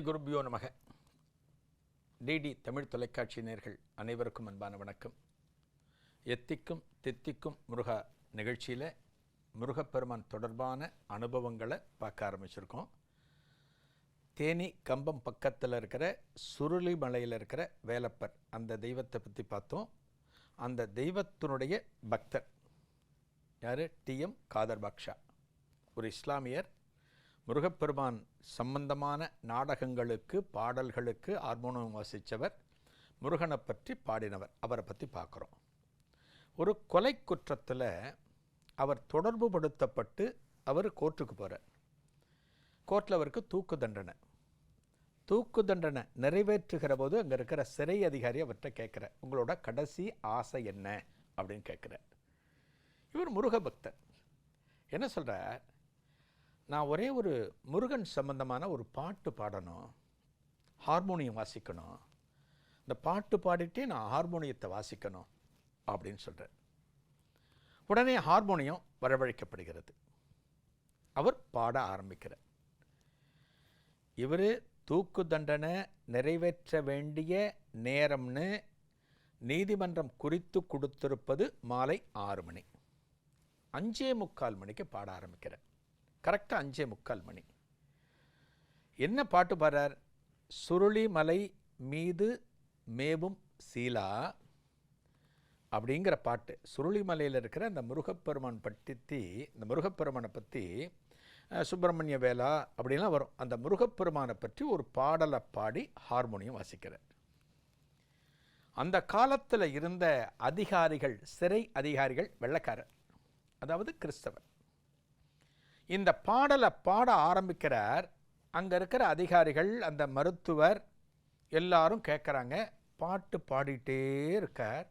ஸ்ரீ குருபியோ நமக. டிடி தமிழ் தொலைக்காட்சி நேர்கள் அனைவருக்கும் அன்பான வணக்கம். எத்திக்கும் தித்திக்கும் முருகா நிகழ்ச்சியில் முருகப்பெருமான் தொடர்பான அனுபவங்களை பார்க்க ஆரம்பிச்சிருக்கோம். தேனி கம்பம் பக்கத்தில் இருக்கிற சுருளி மலையில் இருக்கிற வேலப்பர் அந்த தெய்வத்தை பற்றி பார்த்தோம். அந்த தெய்வத்தினுடைய பக்தர் யார்? டிஎம் காதர் பாக்ஷா ஒரு இஸ்லாமியர். முருகப்பெருமான் சம்பந்தமான நாடகங்களுக்கு பாடல்களுக்கு ஹார்மோனியம் வாசித்தவர் முருகனை பற்றி பாடினவர். அவரை பற்றி பார்க்குறோம். ஒரு கொலை குற்றத்தில் அவர் தொடர்பு படுத்தப்பட்டு அவர் கோர்ட்டுக்கு போகிறார் கோர்ட்டில் அவருக்கு தூக்கு தண்டனை. தூக்கு தண்டனை நிறைவேற்றுகிற போது அங்கே இருக்கிற சிறை அதிகாரி அவர்கிட்ட கேட்குற உங்களோட கடைசி ஆசை என்ன? அப்படின்னு கேட்குறார். இவர் முருக பக்தர் என்ன சொல்கிறார் நான் ஒரே ஒரு முருகன் சம்பந்தமான ஒரு பாட்டு பாடணும். ஹார்மோனியம் வாசிக்கணும். இந்த பாட்டு பாடிட்டே நான் ஹார்மோனியத்தை வாசிக்கணும் அப்படின்னு சொல்கிறேன் உடனே ஹார்மோனியம் வரவழைக்கப்படுகிறது. அவர் பாட ஆரம்பிக்கிறார். இவர் தூக்கு தண்டனை நிறைவேற்ற வேண்டிய நேரம்னு நீதிமன்றம் குறித்து கொடுத்திருப்பது மாலை ஆறு மணி. அஞ்சே முக்கால் மணிக்கு பாட ஆரம்பிக்கிறார். கரெக்டாக அஞ்சே முக்கால் மணி. என்ன பாட்டு பாடுறார்? சுருளி மலை மீது மேவும் சீலா அப்படிங்கிற பாட்டு. சுருளிமலையில் இருக்கிற அந்த முருகப்பெருமான் பற்றி இந்த முருகப்பெருமானை பற்றி சுப்பிரமணிய வேலா அப்படின்லாம் வரும். அந்த முருகப்பெருமானை பற்றி ஒரு பாடலை பாடி ஹார்மோனியம் வாசிக்கிறார். அந்த காலத்தில் இருந்த அதிகாரிகள் சிறை அதிகாரிகள் வெள்ளக்காரர் அதாவது கிறிஸ்தவர். இந்த பாடலை பாட ஆரம்பிக்கிறார். அங்கே இருக்கிற அதிகாரிகள் அந்த மருத்துவர் எல்லாரும் கேட்குறாங்க பாட்டு பாடிட்டே இருக்கார்.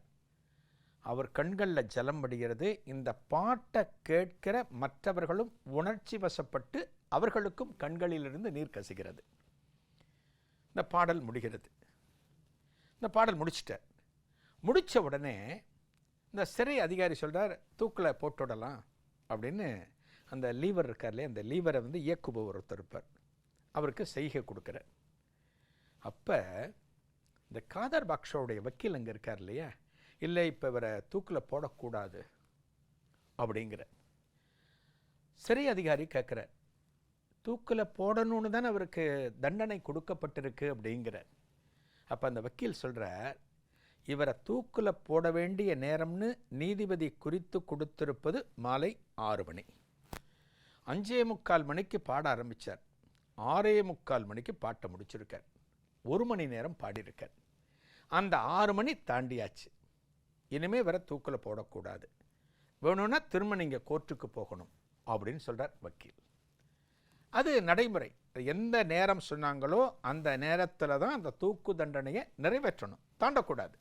அவர் கண்களில் ஜலம் வடிகிறது. இந்த பாட்டை கேட்கிற மற்றவர்களும் உணர்ச்சி வசப்பட்டு அவர்களுக்கும் கண்களிலிருந்து நீர் கசிகிறது. இந்த பாடல் முடிகிறது. இந்த பாடல் முடிச்சிட்டார். முடித்த உடனே இந்த சிறை அதிகாரி சொல்கிறார் தூக்கில் போட்டுவிடலாம் அப்படின்னு அந்த லீவர் இருக்கார் அந்த லீவரை வந்து இயக்குபவர் ஒருத்தர் இருப்பார். அவருக்கு செய்கை கொடுக்குறார். அப்போ இந்த காதர் பாக்ஷாவுடைய வக்கீல் அங்கே இருக்கார் இல்லையா? இல்லை இப்போ இவரை தூக்கில் போடக்கூடாது அப்படிங்கிற சிறை அதிகாரி கேட்குறார் தூக்கில் போடணும்னு தானே அவருக்கு தண்டனை கொடுக்கப்பட்டிருக்கு அப்படிங்கிறார். அப்போ அந்த வக்கீல் சொல்கிறார் இவரை தூக்கில் போட வேண்டிய நேரம்னு நீதிபதி குறித்து கொடுத்திருப்பது மாலை ஆறு மணி. அஞ்சே முக்கால் மணிக்கு பாட ஆரம்பித்தார் ஆறே முக்கால் மணிக்கு பாட்டை முடிச்சிருக்கார். ஒரு மணி நேரம் பாடியிருக்கார். அந்த ஆறு மணி தாண்டியாச்சு. இனிமே வர தூக்கில் போடக்கூடாது. வேணும்னா திரும்ப நீங்கள் கோர்ட்டுக்கு போகணும் அப்படின்னு சொல்கிறார் வக்கீல். அது நடைமுறை. எந்த நேரம் சொன்னாங்களோ அந்த நேரத்தில் தான் அந்த தூக்கு தண்டனையை நிறைவேற்றணும். தாண்டக்கூடாது.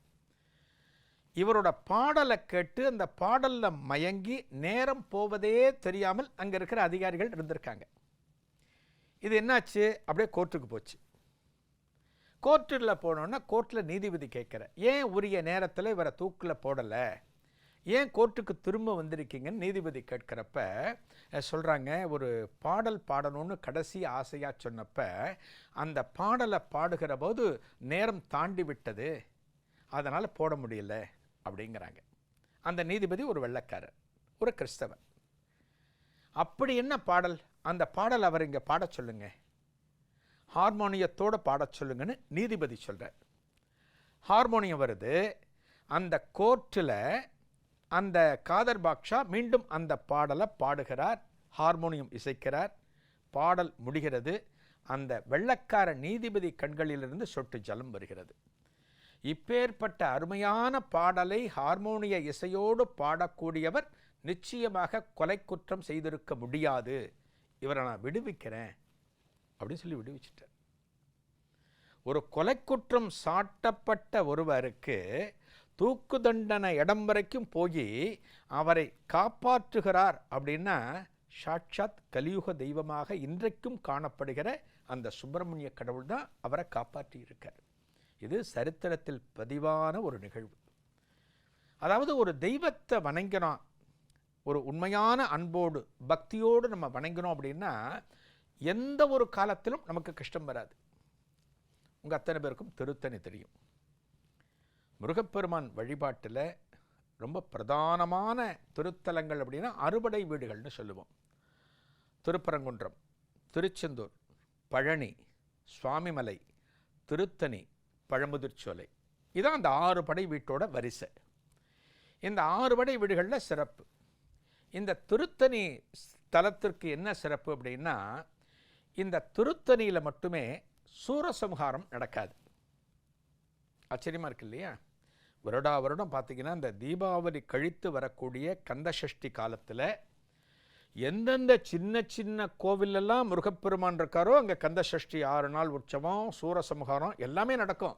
இவரோட பாடலை கேட்டு அந்த பாடலில் மயங்கி நேரம் போவதே தெரியாமல் அங்கே இருக்கிற அதிகாரிகள் இருந்திருக்காங்க. இது என்னாச்சு? அப்படியே கோர்ட்டுக்கு போச்சு. கோர்ட்டில் போனோன்னா கோர்ட்டில் நீதிபதி கேட்குற ஏன் உரிய நேரத்தில் இவரை தூக்கில் போடலை? ஏன் கோர்ட்டுக்கு திரும்ப வந்திருக்கீங்கன்னு நீதிபதி கேட்குறப்ப சொல்கிறாங்க ஒரு பாடல் பாடணும்னு கடைசி ஆசையாக சொன்னப்ப அந்த பாடலை பாடுகிற போது நேரம் தாண்டி விட்டது. அதனால் போட முடியல. அப்படிங்கிறாங்க. அந்த நீதிபதி ஒரு வெள்ளக்காரர் ஒரு கிறிஸ்தவர் அப்படி என்ன பாடல்? அந்த பாடல் அவர் இங்கே பாடச் சொல்லுங்க. ஹார்மோனியத்தோடு பாடச் சொல்லுங்கன்னு நீதிபதி சொல்கிறார் ஹார்மோனியம் வருது. அந்த கோர்ட்டில் அந்த காதர் பாக்ஷா மீண்டும் அந்த பாடலை பாடுகிறார் ஹார்மோனியம் இசைக்கிறார். பாடல் முடிகிறது. அந்த வெள்ளக்கார நீதிபதி கண்களிலிருந்து சொட்டு ஜலம் வருகிறது. இப்பேற்பட்ட அருமையான பாடலை ஹார்மோனிய இசையோடு பாடக்கூடியவர் நிச்சயமாக கொலை குற்றம் செய்திருக்க முடியாது. இவரை நான் விடுவிக்கிறேன் அப்படின்னு சொல்லி விடுவிச்சிட்டார். ஒரு கொலை குற்றம் சாட்டப்பட்ட ஒருவருக்கு தூக்கு தண்டனை இடம் வரைக்கும் போய் அவரை காப்பாற்றுகிறார் அப்படின்னா சாட்சாத் கலியுக தெய்வமாக இன்றைக்கும் காணப்படுகிற அந்த சுப்பிரமணிய கடவுள் தான் அவரை காப்பாற்றியிருக்கார். இது சரித்திரத்தில் பதிவான ஒரு நிகழ்வு. அதாவது ஒரு தெய்வத்தை வணங்கினோம் ஒரு உண்மையான அன்போடு பக்தியோடு நம்ம வணங்கினோம் அப்படின்னா எந்த ஒரு காலத்திலும் நமக்கு கஷ்டம் வராது. உங்கள் அத்தனை பேருக்கும் திருத்தணி தெரியும். முருகப்பெருமான் வழிபாட்டில் ரொம்ப பிரதானமான திருத்தலங்கள் அப்படின்னா அறுபடை வீடுகள்னு சொல்லுவோம். திருப்பரங்குன்றம் திருச்செந்தூர் பழனி சுவாமிமலை திருத்தணி பழமுதிர்ச்சோலை இதான் அந்த ஆறு படை வீட்டோட வரிசை. இந்த ஆறு படை வீடுகளில் சிறப்பு. இந்த திருத்தணி ஸ்தலத்திற்கு என்ன சிறப்பு அப்படின்னா இந்த திருத்தணியில் மட்டுமே சூரசம்ஹாரம் நடக்காது. ஆச்சரியமாக இருக்கு இல்லையா? வருடா வருடம் பார்த்தீங்கன்னா இந்த தீபாவளி கழித்து வரக்கூடிய கந்தசஷ்டி காலத்தில் எந்தெந்த சின்ன சின்ன கோவிலெல்லாம் முருகப்பெருமான் இருக்காரோ அங்கே கந்தசஷ்டி ஆறு நாள் உற்சவம் சூரசம்ஹாரம் எல்லாமே நடக்கும்.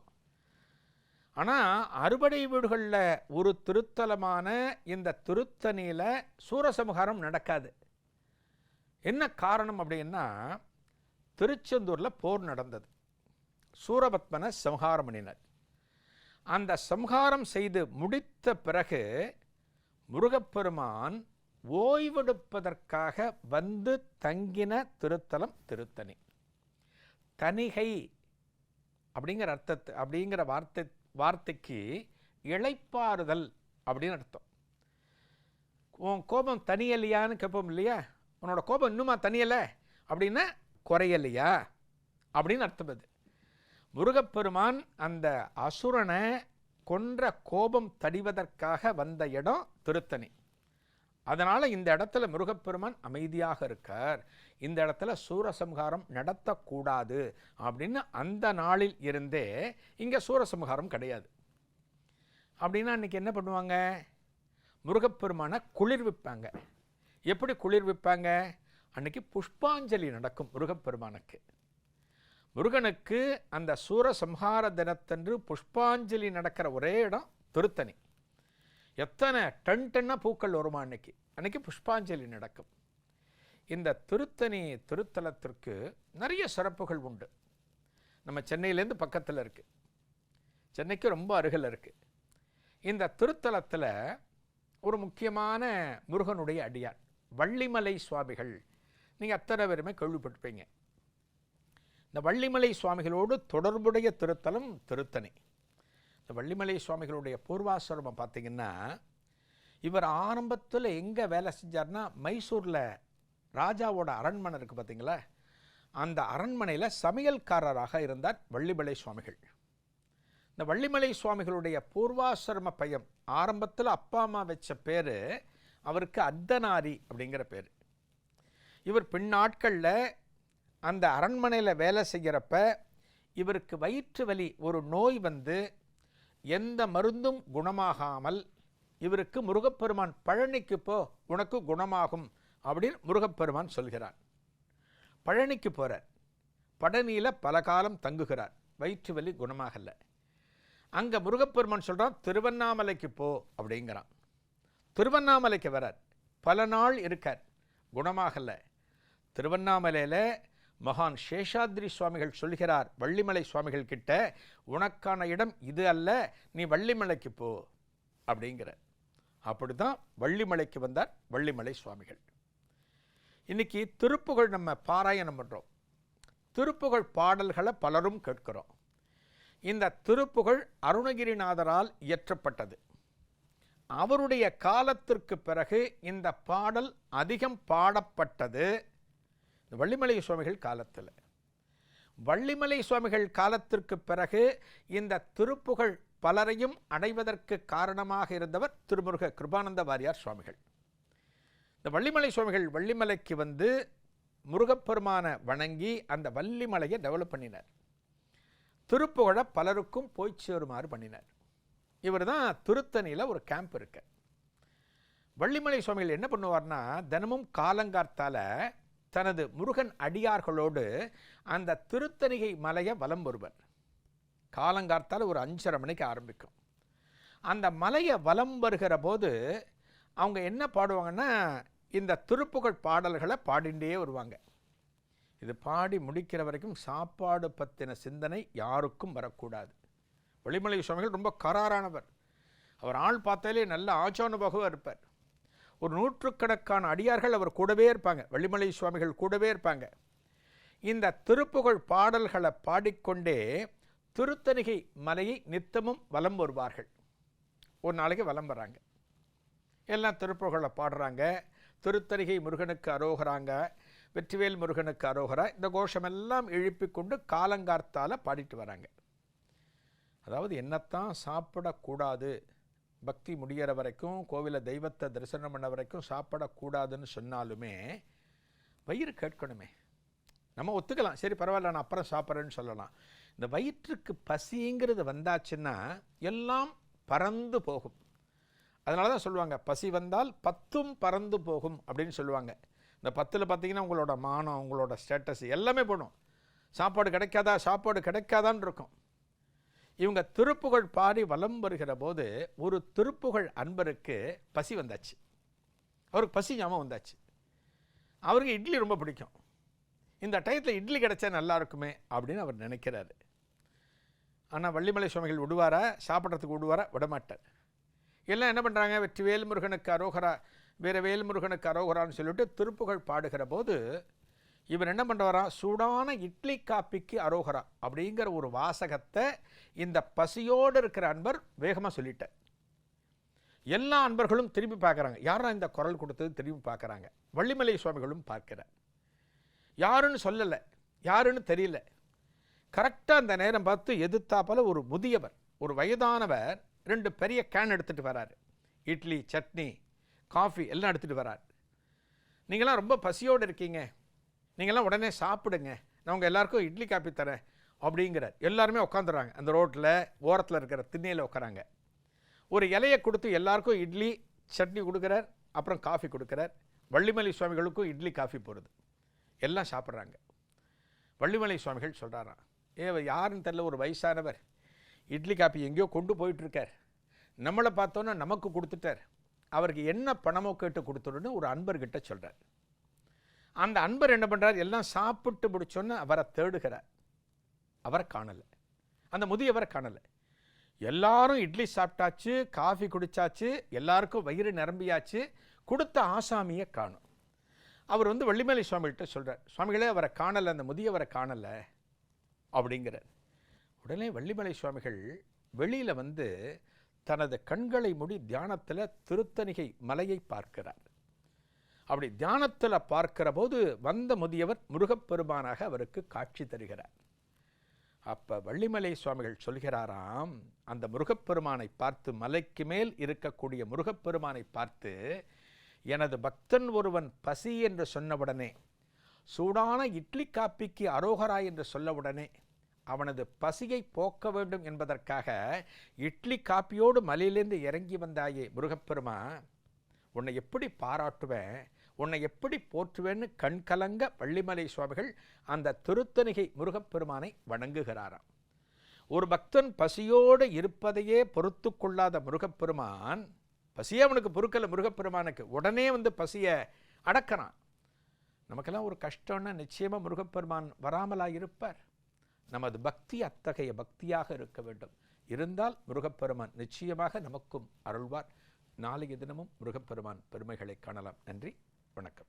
ஆனால் அறுபடை வீடுகளில் ஒரு திருத்தலமான இந்த திருத்தணியில் சூரசம்ஹாரம் நடக்காது. என்ன காரணம் அப்படின்னா திருச்செந்தூரில் போர் நடந்தது. சூரபத்மனை சம்ஹாரம் பண்ணினர் அந்த சம்ஹாரம் செய்து முடித்த பிறகு முருகப்பெருமான் ஓய்வெடுப்பதற்காக வந்து தங்கின திருத்தலம் திருத்தணி. தணிகை அப்படிங்கிற அர்த்தத்து அப்படிங்கிற வார்த்தை வார்த்தைக்கு இளைப்பாறுதல் அப்படின்னு அர்த்தம். உன் கோபம் தனியலையான்னு கேட்போம் இல்லையா? உன்னோட கோபம் இன்னுமா தனியலை அப்படின்னா குறையலையா? அப்படின்னு அர்த்தம் அது. முருகப்பெருமான் அந்த அசுரனை கொன்ற கோபம் தடிவதற்காக வந்த இடம் திருத்தணி. அதனால் இந்த இடத்துல முருகப்பெருமான் அமைதியாக இருக்கார். இந்த இடத்துல சூரசம்ஹாரம் நடத்தக்கூடாது அப்படின்னு அந்த நாளில் இருந்தே இங்கே சூரசம்ஹாரம் கிடையாது. அப்படின்னா இன்றைக்கி என்ன பண்ணுவாங்க? முருகப்பெருமானை குளிர்விப்பாங்க எப்படி குளிர்விப்பாங்க அன்னைக்கு புஷ்பாஞ்சலி நடக்கும் முருகப்பெருமானுக்கு. முருகனுக்கு அந்த சூரசம்ஹார தினத்தன்று புஷ்பாஞ்சலி நடக்கிற ஒரே இடம் திருத்தணி. எத்தனை டன் டன்னாக பூக்கள் வருமா அன்னைக்கு? அன்னைக்கு புஷ்பாஞ்சலி நடக்கும். இந்த திருத்தணி திருத்தலத்திற்கு நிறைய சிறப்புகள் உண்டு. நம்ம சென்னையிலேருந்து பக்கத்தில் இருக்குது சென்னைக்கு ரொம்ப அருகில் இருக்குது இந்த திருத்தலத்தில் ஒரு முக்கியமான முருகனுடைய அடியார் வள்ளிமலை சுவாமிகள். நீங்கள் அத்தனை பேருமே கேள்விப்பட்டிருப்பீங்க. இந்த வள்ளிமலை சுவாமிகளோடு தொடர்புடைய திருத்தலம் திருத்தணி. இந்த வள்ளிமலை சுவாமிகளுடைய பூர்வாசிரமம் பார்த்தீங்கன்னா இவர் ஆரம்பத்தில் எங்கே வேலை செஞ்சார்னா மைசூரில் ராஜாவோட அரண்மனை இருக்குது பார்த்தீங்களா? அந்த அரண்மனையில் சமையல்காரராக இருந்தார் வள்ளிமலை சுவாமிகள். இந்த வள்ளிமலை சுவாமிகளுடைய பூர்வாசிரம பையன் ஆரம்பத்தில் அப்பா அம்மா வச்ச பேர் அவருக்கு அர்த்தநாரி அப்படிங்கிற பேர். இவர் பின்னாட்களில் அந்த அரண்மனையில் வேலை செய்கிறப்ப இவருக்கு வயிற்று வலி ஒரு நோய் வந்து எந்த மருந்தும் குணமாகாமல் இவருக்கு முருகப்பெருமான் பழனிக்கு போ உனக்கு குணமாகும் அப்படின்னு முருகப்பெருமான் சொல்கிறார். பழனிக்கு போகிறார் பழனியில் பல காலம் தங்குகிறார். வயிற்று வலி குணமாகலை. அங்கே முருகப்பெருமான் சொல்கிறான் திருவண்ணாமலைக்கு போ அப்படிங்கிறான். திருவண்ணாமலைக்கு வரார். பல நாள் இருக்கார். குணமாகலை. திருவண்ணாமலையில் மகான் சேஷாத்ரி சுவாமிகள் சொல்கிறார் வள்ளிமலை சுவாமிகள் கிட்ட உனக்கான இடம் இது அல்ல நீ வள்ளிமலைக்கு போ அப்படிங்கிற அப்படி தான் வள்ளிமலைக்கு வந்தார் வள்ளிமலை சுவாமிகள். இன்னைக்கு திருப்புகழ் நம்ம பாராயணம் பண்ணுறோம் திருப்புகழ் பாடல்களை பலரும் கேட்கிறோம். இந்த திருப்புகழ் அருணகிரிநாதரால் இயற்றப்பட்டது. அவருடைய காலத்திற்கு பிறகு இந்த பாடல் அதிகம் பாடப்பட்டது. இந்த வள்ளிமலை சுவாமிகள் காலத்தில். வள்ளிமலை சுவாமிகள் காலத்திற்கு பிறகு இந்த திருப்புகழ் பலரையும் அடைவதற்கு காரணமாக இருந்தவர் திருமுருக கிருபானந்த வாரியார் சுவாமிகள். இந்த வள்ளிமலை சுவாமிகள் வள்ளிமலைக்கு வந்து முருகப்பெருமானை வணங்கி அந்த வள்ளிமலையை டெவலப் பண்ணினார். திருப்புகழை பலருக்கும் போய் சேருமாறு பண்ணினார். இவர் தான் திருத்தணியில் ஒரு கேம்ப் இருக்கு. வள்ளிமலை சுவாமிகள் என்ன பண்ணுவார்னா தினமும் காலங்கார்த்தால தனது முருகன் அடியார்களோடு அந்த திருத்தணிகை மலையை வலம் வருவர் காலங்கார்த்தால் ஒரு அஞ்சரை மணிக்கு ஆரம்பிக்கும். அந்த மலையை வலம் வருகிற போது அவங்க என்ன பாடுவாங்கன்னா இந்த திருப்புகழ் பாடல்களை பாடிண்டே வருவாங்க. இது பாடி முடிக்கிற வரைக்கும் சாப்பாடு பற்றின சிந்தனை யாருக்கும் வரக்கூடாது. வெளிமலை சுவாமிகள் ரொம்ப கராரானவர். அவர் ஆள் பார்த்தாலே நல்ல ஆச்சோனுபகவாக இருப்பார். ஒரு நூற்றுக்கணக்கான அடியார்கள் அவர் கூடவே இருப்பாங்க. வெள்ளிமலை சுவாமிகள் கூடவே இருப்பாங்க. இந்த திருப்புகழ் பாடல்களை பாடிக்கொண்டே திருத்தணிகை மலையை நித்தமும் வலம் வருவார்கள். ஒரு நாளைக்கு வலம் வராங்க. எல்லாம் திருப்புகழை பாடுறாங்க. திருத்தணிகை முருகனுக்கு அரோகராங்க. வெற்றிவேல் முருகனுக்கு அரோகரா. இந்த கோஷமெல்லாம் எழுப்பிக் கொண்டு காலங்கார்த்தால பாடிட்டு வராங்க. அதாவது என்னத்தான் சாப்பிடக்கூடாது. பக்தி முடிகிற வரைக்கும் கோவிலை தெய்வத்தை தரிசனம் பண்ண வரைக்கும் சாப்பிடக்கூடாதுன்னு சொன்னாலுமே வயிறு கேட்கணுமே. நம்ம ஒத்துக்கலாம். சரி பரவாயில்ல நான் அப்புறம் சாப்பிட்றேன்னு சொல்லலாம். இந்த வயிற்றுக்கு பசிங்கிறது வந்தாச்சுன்னா எல்லாம் பறந்து போகும். அதனால தான் சொல்லுவாங்க பசி வந்தால் பத்தும் பறந்து போகும் அப்படின்னு சொல்லுவாங்க. இந்த பத்தில் பார்த்தீங்கன்னா உங்களோட மானம் உங்களோட ஸ்டேட்டஸ் எல்லாமே போடும். சாப்பாடு கிடைக்காதா சாப்பாடு கிடைக்காதான்னு இருக்கும். இவங்க திருப்புகழ் பாடி வலம் வருகிற போது ஒரு திருப்புகழ் அன்பருக்கு பசி வந்தாச்சு. அவருக்கு பசி ஞாபகம் வந்தாச்சு. அவருக்கு இட்லி ரொம்ப பிடிக்கும். இந்த டயத்தில் இட்லி கிடைச்சா நல்லா இருக்குமே அப்படின்னு அவர் நினைக்கிறாரு. ஆனால் வள்ளிமலை சுவாமிகள் விடுவாரா? சாப்பிட்றதுக்கு விடுவாரா? விடமாட்டார். எல்லாம் என்ன பண்ணுறாங்க வெற்றி வேல்முருகனுக்கு அரோகரா வேறு வேல்முருகனுக்கு அரோகரான்னு சொல்லிட்டு திருப்புகழ் பாடுகிற போது இவர் என்ன பண்ணுறாரா சூடான இட்லி காப்பிக்கு அரோகரா. அப்படிங்கிற ஒரு வாசகத்தை இந்த பசியோடு இருக்கிற அன்பர் வேகமாக சொல்லிட்டார். எல்லா அன்பர்களும் திரும்பி பார்க்குறாங்க. யாரா இந்த குரல் கொடுத்தது? திரும்பி பார்க்குறாங்க. வள்ளிமலை சுவாமிகளும் பார்க்கிறார். யாருன்னு சொல்லலை. யாருன்னு தெரியல. கரெக்டாக அந்த நேரம் பார்த்து எதிர்த்தாப்பில் ஒரு முதியவர் ஒரு வயதானவர் ரெண்டு பெரிய கேன் எடுத்துகிட்டு வராரு. இட்லி சட்னி காஃபி எல்லாம் எடுத்துகிட்டு வரார். நீங்களாம் ரொம்ப பசியோடு இருக்கீங்க. நீங்களாம் உடனே சாப்பிடுங்க. நான் உங்கள் எல்லாருக்கும் இட்லி காப்பி தரேன் அப்படிங்கிறார். எல்லாருமே உட்காந்துறாங்க அந்த ரோட்டில் ஓரத்தில் இருக்கிற திண்ணையில் உட்காராங்க ஒரு இலையை கொடுத்து எல்லாருக்கும் இட்லி சட்னி கொடுக்குறார். அப்புறம் காஃபி கொடுக்குறார். வள்ளிமலை சுவாமிகளுக்கும் இட்லி காஃபி போகிறது எல்லாம் சாப்பிட்றாங்க. வள்ளிமலை சுவாமிகள் சொல்கிறாராம் ஏ யாருன்னு தெரில ஒரு வயசானவர். இட்லி காப்பி எங்கேயோ கொண்டு போயிட்டுருக்கார். நம்மளை பார்த்தோன்னா நமக்கு கொடுத்துட்டார். அவருக்கு என்ன பணமோ கேட்டு கொடுத்துருன்னு ஒரு அன்பர்கிட்ட சொல்கிறார் அந்த அன்பர் என்ன பண்ணுறார் எல்லாம் சாப்பிட்டு முடிச்சோன்னு அவரை தேடுகிறார். அவரை காணலை. அந்த முதியவரை காணலை. எல்லாரும் இட்லி சாப்பிட்டாச்சு காஃபி குடிச்சாச்சு எல்லாருக்கும் வயிறு நிரம்பியாச்சு கொடுத்த ஆசாமியை காணும். அவர் வந்து வள்ளிமலை சுவாமிகிட்ட சொல்கிறார் சுவாமிகளே அவரை காணலை அந்த முதியவரை காணலை அப்படிங்கிறார். உடனே வள்ளிமலை சுவாமிகள் வெளியில் வந்து தனது கண்களை மூடி தியானத்தில் திருத்தணிகை மலையை பார்க்கிறார். அப்படி தியானத்தில் பார்க்கிற போது வந்த முதியவர் முருகப்பெருமானாக அவருக்கு காட்சி தருகிறார். அப்போ வள்ளிமலை சுவாமிகள் சொல்கிறாராம் அந்த முருகப்பெருமானை பார்த்து மலைக்கு மேல் இருக்கக்கூடிய முருகப்பெருமானை பார்த்து எனது பக்தன் ஒருவன் பசி என்று சொன்னவுடனே சூடான இட்லி காப்பிக்கு அரோகரா என்று சொல்லவுடனே அவனது பசியை போக்க வேண்டும் என்பதற்காக இட்லி காப்பியோடு மலையிலேருந்து இறங்கி வந்தாயே முருகப்பெருமா உன்னை எப்படி பாராட்டுவேன்? உன்னை எப்படி போற்றுவேன்னு கண் கலங்க வள்ளிமலை சுவாமிகள் அந்த திருத்தணிகை முருகப்பெருமானை வணங்குகிறாராம். ஒரு பக்தன் பசியோடு இருப்பதையே பொறுத்து கொள்ளாத முருகப்பெருமான் பசியே அவனுக்கு பொறுக்கல முருகப்பெருமானுக்கு உடனே வந்து பசியை அடக்கிறான். நமக்கெல்லாம் ஒரு கஷ்டம்னா நிச்சயமாக முருகப்பெருமான் வராமலா இருப்பார். நமது பக்தி அத்தகைய பக்தியாக இருக்க வேண்டும். இருந்தால் முருகப்பெருமான் நிச்சயமாக நமக்கும் அருள்வார். நாளைய தினமும் முருகப்பெருமான் பெருமைகளை காணலாம். நன்றி. வணக்கம்.